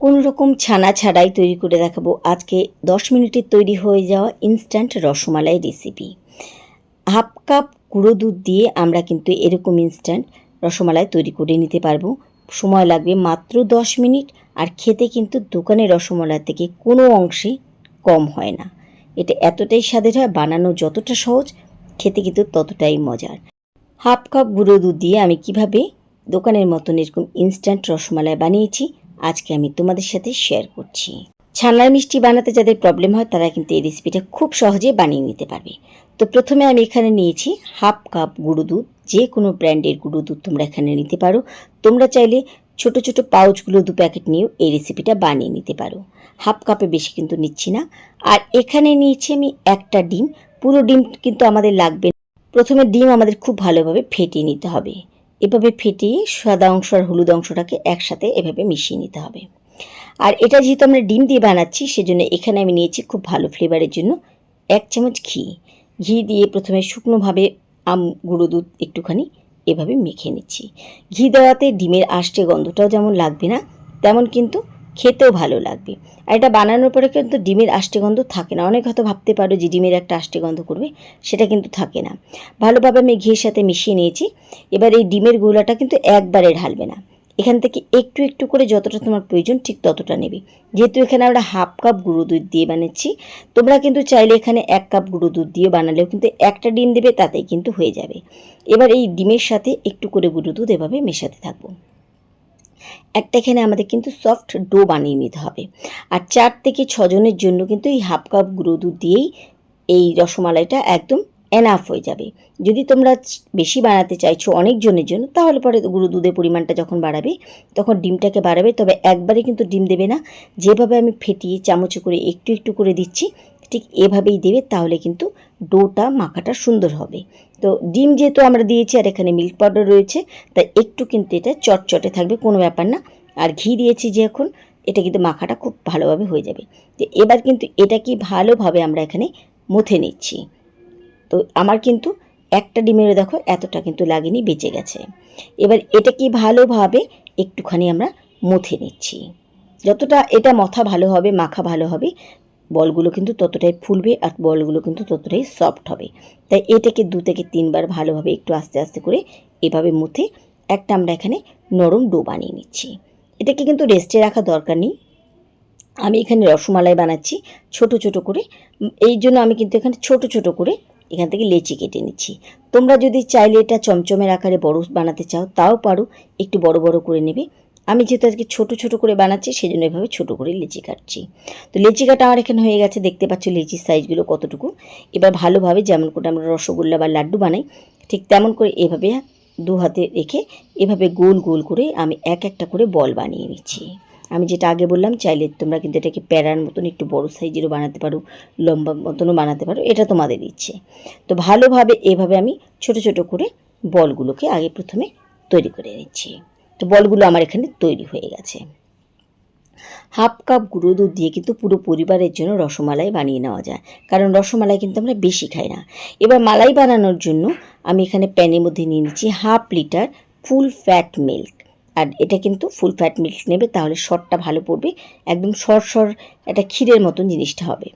কোনো রকম ছানা ছাড়াই তৈরি করে দেখাবো? আজকে দশ মিনিটে তৈরি হয়ে যাওয়া instant rasmalai recipe half cup গুঁড়ো দুধ দিয়ে আমরা কিন্তু এরকম ইনস্ট্যান্ট রসমালাই তৈরি করে নিতে পারব। সময় লাগবে মাত্র দশ মিনিট আর খেতে কিন্তু দোকানের রসমালাই থেকে কোনো অংশে কম হয় না। এটা এতটাই স্বাদের হয়, বানানো যতটা সহজ, খেতে কিন্তু ততটাই মজার। হাফ কাপ গুঁড়ো দুধ দিয়ে আমি কীভাবে দোকানের মতন এরকম ইনস্ট্যান্ট রসমালাই বানিয়েছি আজকে আমি তোমাদের সাথে শেয়ার করছি। ছানার মিষ্টি বানাতে যাদের প্রবলেম হয়, তারা কিন্তু এই রেসিপিটা খুব সহজে বানিয়ে নিতে পারবে। তো প্রথমে আমি এখানে নিয়েছি হাফ কাপ গুঁড়ো দুধ। যে কোনো ব্র্যান্ডের গুঁড়ো দুধ তোমরা এখানে নিতে পারো। তোমরা চাইলে ছোট ছোট পাউচগুলো দু প্যাকেট নিয়েও এই রেসিপিটা বানিয়ে নিতে পারো। হাফ কাপে বেশি কিন্তু নিচ্ছি না। আর এখানে নিয়েছি আমি একটা ডিম। পুরো ডিম কিন্তু আমাদের লাগবে। প্রথমে ডিম আমাদের খুব ভালোভাবে ফেটিয়ে নিতে হবে। এভাবে ফেটিয়ে সাদা অংশ আর হলুদ অংশটাকে একসাথে এভাবে মিশিয়ে নিতে হবে। আর এটা যেহেতু আমরা ডিম দিয়ে বানাচ্ছি, সেজন্য এখানে আমি নিয়েছি খুব ভালো ফ্লেভারের জন্য এক চামচ ঘি। ঘি দিয়ে প্রথমে শুকনোভাবে আম, গুঁড়ো দুধ একটুখানি এভাবে মেখে নিচ্ছি। ঘি দেওয়াতে ডিমের আষ্টে গন্ধটাও যেমন লাগবে না, তেমন কিন্তু খেতেও ভালো লাগবে আর এটা বানানোর পরে কিন্তু ডিমের আষ্টে গন্ধ থাকে না। অনেক হয়তো ভাবতে পারো যে ডিমের একটা আষ্টে গন্ধ করবে, সেটা কিন্তু থাকে না। ভালোভাবে আমি ঘিয়ের সাথে মিশিয়ে নিয়েছি। এবার এই ডিমের গোলাটা কিন্তু একবারে ঢালবে না। এখান থেকে একটু একটু করে যতটা তোমার প্রয়োজন ঠিক ততটা নেবে। যেহেতু এখানে আমরা হাফ কাপ গুঁড়ো দুধ দিয়ে বানাচ্ছি, তোমরা কিন্তু চাইলে এখানে এক কাপ গুঁড়ো দুধ দিয়ে বানালেও কিন্তু একটা ডিম দেবে, তাতেই কিন্তু হয়ে যাবে। এবার এই ডিমের সাথে একটু করে গুঁড়ো দুধ এভাবে মেশাতে থাকব। একটা এখানে আমাদের কিন্তু সফট ডো বানিয়ে নিতে হবে। আর চার থেকে ছজনের জন্য কিন্তু এই হাফ কাপ গুঁড়ো দুধ দিয়েই এই রসমালাইটা একদম এনাফ হয়ে যাবে। যদি তোমরা বেশি বানাতে চাইছো অনেকজনের জন্য, তাহলে পরে গুঁড়ো দুধের পরিমাণটা যখন বাড়াবে, তখন ডিমটাকে বাড়াবে, তবে একবারে কিন্তু ডিম দেবে না। যেভাবে আমি ফেটিয়ে চামচে করে একটু একটু করে দিচ্ছি ঠিক এভাবেই দেবে, তাহলে কিন্তু ডোটা, মাখাটা সুন্দর হবে। তো ডিম যেহেতু আমরা দিয়েছি আর এখানে মিল্ক পাউডার রয়েছে তাই একটু কিন্তু এটা চটচটে থাকবে, কোনো ব্যাপার না। আর ঘি দিয়েছি যে এখন, এটা কিন্তু মাখাটা খুব ভালোভাবে হয়ে যাবে। তো এবার কিন্তু এটা কি ভালোভাবে আমরা এখানে মুথে নিচ্ছি। তো আমার কিন্তু একটা ডিমেরও দেখো, এতটা কিন্তু লাগেনি, বেঁচে গেছে। এবার এটা কি ভালোভাবে একটুখানি আমরা মুথে নিচ্ছি। যতটা এটা মথা ভালো হবে, মাখা ভালো হবে বলগুলো কিন্তু ততটাই ফুলবে আর বলগুলো কিন্তু ততটাই সফট হবে। তাই এটাকে দু থেকে তিনবার ভালোভাবে একটু আস্তে আস্তে করে এভাবে মুথে একটা আমরা এখানে নরম ডো বানিয়ে নিচ্ছি। এটাকে কিন্তু রেস্টে রাখা দরকার নেই। আমি এখানে রসমালাই বানাচ্ছি ছোট ছোট করে। এই জন্য আমি কিন্তু এখানে ছোট ছোট করে এখান থেকে লেচি কেটে নিচ্ছি। তোমরা যদি চাইলে এটা চমচমের আকারে বড় বানাতে চাও, তাও পারো। একটু বড় বড় করে নেবে। আমি যেহেতু আজকে ছোট ছোট করে বানাচ্ছি সেই জন্য এভাবে ছোটো করে লেচি কাটছি। তো লেচি কাটা আমার এখানে হয়ে গেছে, দেখতে পাচ্ছ লেচির সাইজগুলো কতটুকু। এবার ভালোভাবে যেমন করে আমরা রসগোল্লা বা লাড্ডু বানাই, ঠিক তেমন করে এভাবে দু হাতে রেখে এভাবে গোল গোল করে আমি এক একটা করে বল বানিয়ে নিচ্ছি। আমি যেটা আগে বললাম, চাইলে তোমরা কিন্তু এটাকে প্যারার মতন একটু বড় সাইজেরও বানাতে পারো, লম্বা মতনও বানাতে পারো, এটা তোমাদের ইচ্ছে। তো ভালোভাবে এভাবে আমি ছোট ছোট করে বলগুলোকে আগে প্রথমে তৈরি করে নিচ্ছি। তো বলগুলো আমার এখানে তৈরি হয়ে গেছে। হাফ কাপ গুঁড়ো দুধ দিয়ে কিন্তু পুরো পরিবারের জন্য রসমালাই বানিয়ে নেওয়া যায়। কারণ রসমালাই কিন্তু আমরা বেশি খাই না। এবার মালাই বানানোর জন্য আমি এখানে প্যানের মধ্যে নিয়ে নিচ্ছি half litre full fat milk. আর এটা কিন্তু ফুল ফ্যাট মিল্ক নেবে, তাহলে সরটা ভালো পড়বে। একদম সর সর একটা ক্ষীরের মতন জিনিসটা হবে।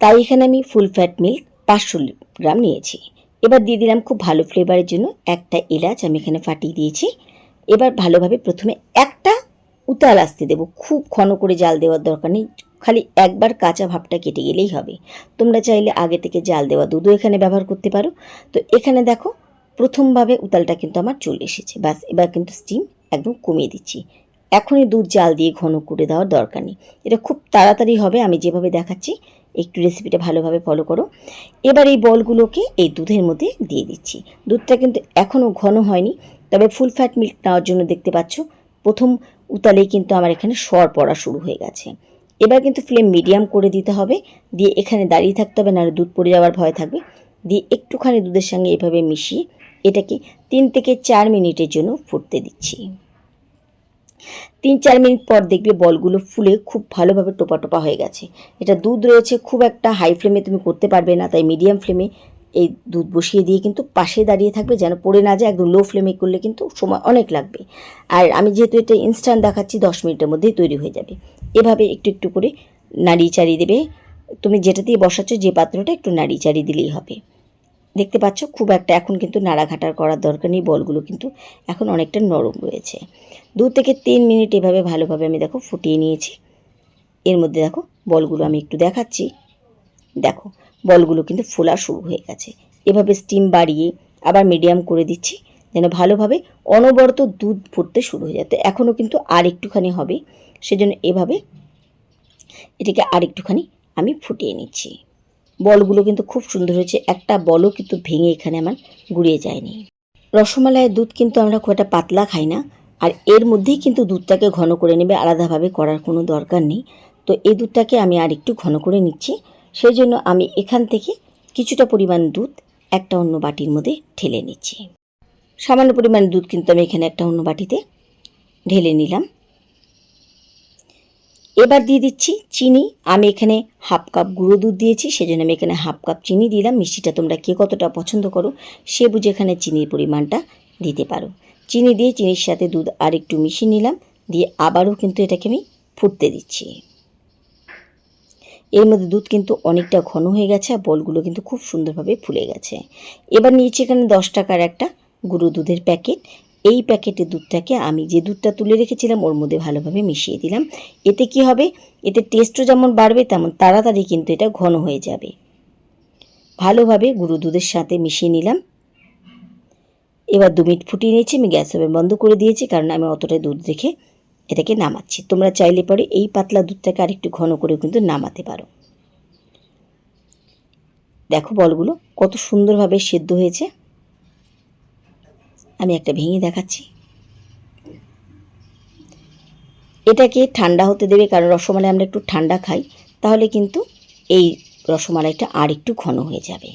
তাই এখানে আমি ফুল ফ্যাট মিল্ক পাঁচশো গ্রাম নিয়েছি। এবার দিয়ে দিলাম খুব ভালো ফ্লেভারের জন্য একটা এলাচ আমি এখানে ফাটিয়ে দিয়েছি। এবার ভালোভাবে প্রথমে একটা উতাল আসতে দেবো। খুব ঘন করে জাল দেওয়ার দরকার নেই। খালি একবার কাঁচা ভাবটা কেটে গেলেই হবে। তোমরা চাইলে আগে থেকে জাল দেওয়া দুধও এখানে ব্যবহার করতে পারো। তো এখানে দেখো, প্রথমভাবে উতালটা কিন্তু আমার চলে এসেছে। ব্যাস, এবার কিন্তু স্টিম একদম কমিয়ে দিচ্ছি। এখনই দুধ জাল দিয়ে ঘন করে দেওয়ার দরকার নেই। এটা খুব তাড়াতাড়ি হবে, আমি যেভাবে দেখাচ্ছি, একটু রেসিপিটা ভালোভাবে ফলো করো। এবার এই বলগুলোকে এই দুধের মধ্যে দিয়ে দিচ্ছি। দুধটা কিন্তু এখনও ঘন হয়নি। তবে ফুল ফ্যাট মিল্ক নেওয়ার জন্য দেখতে পাচ্ছ, প্রথম উতালেই কিন্তু আমার এখানে সর পড়া শুরু হয়ে গেছে। এবার কিন্তু ফ্লেম মিডিয়াম করে দিতে হবে, দিয়ে এখানে দাঁড়িয়ে থাকতে হবে, নাহলে দুধ পড়ে যাওয়ার ভয় থাকবে। দিয়ে একটুখানি দুধের সঙ্গে এভাবে মিশিয়ে এটাকে তিন থেকে চার মিনিটের জন্য ফুটতে দিচ্ছি। তিন চার মিনিট পর দেখবে বলগুলো ফুলে খুব ভালোভাবে টোপা টোপা হয়ে গেছে। এটা দুধ রয়েছে, খুব একটা হাই ফ্লেমে তুমি করতে পারবে না, তাই মিডিয়াম ফ্লেমে এই দুধ বসিয়ে দিয়ে কিন্তু পাশে দাঁড়িয়ে থাকবে, যেন পড়ে না যায়, একদম লো ফ্লেমে করলে কিন্তু সময় অনেক লাগবে। আর আমি যেহেতু এটা ইনস্ট্যান্ট দেখাচ্ছি, দশ মিনিটের মধ্যেই তৈরি হয়ে যাবে। এভাবে একটু একটু করে নাড়িয়ে চাড়িয়ে দেবে। তুমি যেটা দিয়ে বসাচ্ছ যে পাত্রটা একটু নাড়িয়ে চাড়িয়ে দিলেই হবে। দেখতে পাচ্ছ খুব একটা এখন কিন্তু নাড়াঘাটার করার দরকার নেই, বলগুলো কিন্তু এখন অনেকটা নরম রয়েছে। দু থেকে তিন মিনিট এভাবে ভালোভাবে আমি দেখো ফুটিয়ে নিয়েছি। এর মধ্যে দেখো বলগুলো আমি একটু দেখাচ্ছি। দেখো বলগুলো কিন্তু ফোলা শুরু হয়ে গেছে। এভাবে স্টিম বাড়িয়ে আবার মিডিয়াম করে দিচ্ছি, যেন ভালোভাবে অনবরত দুধ ফুটতে শুরু হয়ে যায়। তো এখনও কিন্তু আর একটুখানি হবে, সেজন্য এভাবে এটাকে আর একটুখানি আমি ফুটিয়ে নিচ্ছি। বলগুলো কিন্তু খুব সুন্দর হয়েছে, একটা বলও কিন্তু ভেঙে এখানে আমার গুড়িয়ে যায়নি। রসমালাইয়ের দুধ কিন্তু আমরা খুব একটা পাতলা খাই না, আর এর মধ্যেই কিন্তু দুধটাকে ঘন করে নেবে, আলাদাভাবে করার কোনো দরকার নেই। তো এই দুধটাকে আমি আর একটু ঘন করে নিচ্ছি সেই জন্য আমি এখান থেকে কিছুটা পরিমাণ দুধ একটা অন্য বাটির মধ্যে ঢেলে নিচ্ছি। সামান্য পরিমাণ দুধ কিন্তু আমি এখানে একটা অন্য বাটিতে ঢেলে নিলাম। এবার দিয়ে দিচ্ছি চিনি। আমি এখানে হাফ কাপ গুঁড়ো দুধ দিয়েছি, সেজন্য আমি এখানে হাফ কাপ চিনি দিলাম। মিষ্টিটা তোমরা কে কতটা পছন্দ করো সে বুঝে এখানে চিনির পরিমাণটা দিতে পারো। চিনি দিয়ে চিনির সাথে দুধ আর একটু মিশিয়ে নিলাম। দিয়ে আবারও কিন্তু এটাকে আমি ফুটতে দিচ্ছি। এর মধ্যে দুধ কিন্তু অনেকটা ঘন হয়ে গেছে আর বলগুলো কিন্তু খুব সুন্দরভাবে ফুলে গেছে। এবার নিয়েছি এখানে দশ টাকার একটা গুঁড়ো দুধের প্যাকেট। এই প্যাকেটের দুধটাকে আমি যে দুধটা তুলে রেখেছিলাম ওর মধ্যে ভালোভাবে মিশিয়ে দিলাম। এতে কি হবে? এতে টেস্টও যেমন বাড়বে, তেমন তাড়াতাড়ি কিন্তু এটা ঘন হয়ে যাবে। ভালোভাবে গুঁড়ো দুধের সাথে মিশিয়ে নিলাম। এবার দু মিনিট ফুটিয়ে নিয়েছি, আমি গ্যাস ওভেন বন্ধ করে দিয়েছি কারণ আমি অতটা দুধ রেখে এটাকে নামাচ্ছি। তোমরা চাইলে পরে এই পাতলা দুধটাকে আরেকটু ঘন করে কিন্তু নামাতে পারো। দেখো বলগুলো কত সুন্দরভাবে সেদ্ধ হয়েছে। আমি একটা ভেঙে দেখাচ্ছি। এটাকে ঠান্ডা হতে দেবে কারণ রসমালাই আমরা একটু ঠান্ডা খাই, তাহলে কিন্তু এই রসমালাইটা আর একটু ঘন হয়ে যাবে।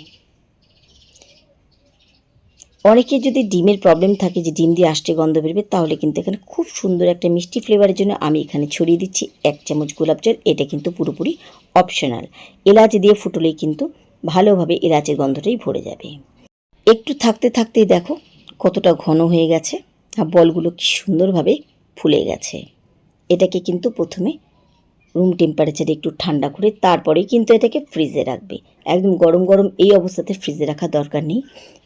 অনেকের যদি ডিমের প্রবলেম থাকে যে ডিম দিয়ে আসতে গন্ধ বেরবে, তাহলে কিন্তু এখানে খুব সুন্দর একটা মিষ্টি ফ্লেভারের জন্য আমি এখানে ছড়িয়ে দিচ্ছি এক চামচ গোলাপ জল। এটা কিন্তু পুরোপুরি অপশনাল এলাচ দিয়ে ফুটলেই কিন্তু ভালোভাবে এলাচের গন্ধটাই ভরে যাবে। একটু থাকতে থাকতেই দেখো কতটা ঘন হয়ে গেছে আর বলগুলো কি সুন্দরভাবে ফুলে গেছে। এটাকে কিন্তু প্রথমে রুম টেম্পারেচারে একটু ঠান্ডা করে তারপরে কিন্তু এটাকে ফ্রিজে রাখবে। একদম গরম গরম এই অবস্থাতে ফ্রিজে রাখার দরকার নেই।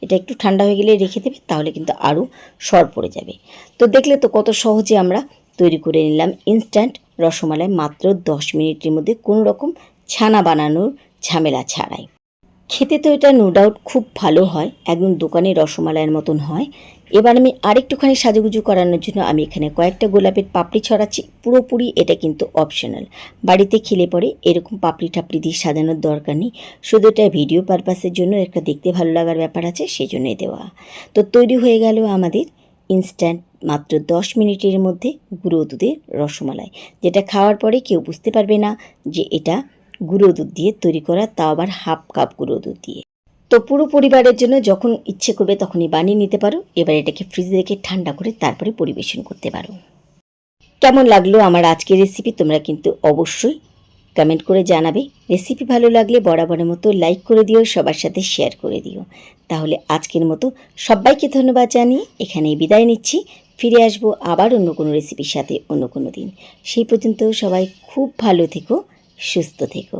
এটা একটু ঠান্ডা হয়ে গেলে রেখে দেবে, তাহলে কিন্তু আরও সর পড়ে যাবে। তো দেখলে তো কত সহজে আমরা তৈরি করে নিলাম ইনস্ট্যান্ট রসমালাই মাত্র দশ মিনিটের মধ্যে কোনো রকম ছানা বানানোর ঝামেলা ছাড়াই। খেতে তো এটা নো ডাউট খুব ভালো হয়, একদম দোকানে রসমালাইয়ের মতন হয়। এবার আমি আরেকটুখানি সাজুগুজু করানোর জন্য আমি এখানে কয়েকটা গোলাপের পাপড়ি ছড়াচ্ছি। পুরোপুরি এটা কিন্তু অপশনাল বাড়িতে খেলে পরে এরকম পাপড়ি টাপড়ি দিয়ে সাজানোর দরকার নেই। শুধু এটা ভিডিও পারপাসের জন্য, একটা দেখতে ভালো লাগার ব্যাপার আছে সেই জন্যই দেওয়া। তো তৈরি হয়ে গেল আমাদের ইনস্ট্যান্ট মাত্র দশ মিনিটের মধ্যে গুঁড়ো দুধের রসমালাই। যেটা খাওয়ার পরে কেউ বুঝতে পারবে না যে এটা গুঁড়ো দুধ দিয়ে তৈরি করা, তাও আবার হাফ কাপ গুঁড়ো দুধ দিয়ে। তো পুরো পরিবারের জন্য যখন ইচ্ছে করবে তখনই বানিয়ে নিতে পারো। এবার এটাকে ফ্রিজে রেখে ঠান্ডা করে তারপরে পরিবেশন করতে পারো। কেমন লাগল আমার আজকের রেসিপি তোমরা কিন্তু অবশ্যই কমেন্ট করে জানাবে। রেসিপি ভালো লাগলে বরাবরের মতো লাইক করে দিও, সবার সাথে শেয়ার করে দিও। তাহলে আজকের মতো সবাইকে ধন্যবাদ জানিয়ে এখানেই বিদায় নিচ্ছি। ফিরে আসব আবার অন্য কোনো রেসিপির সাথে অন্য কোনো দিন। সেই পর্যন্ত সবাই খুব ভালো থেকো, সুস্থ থেকো।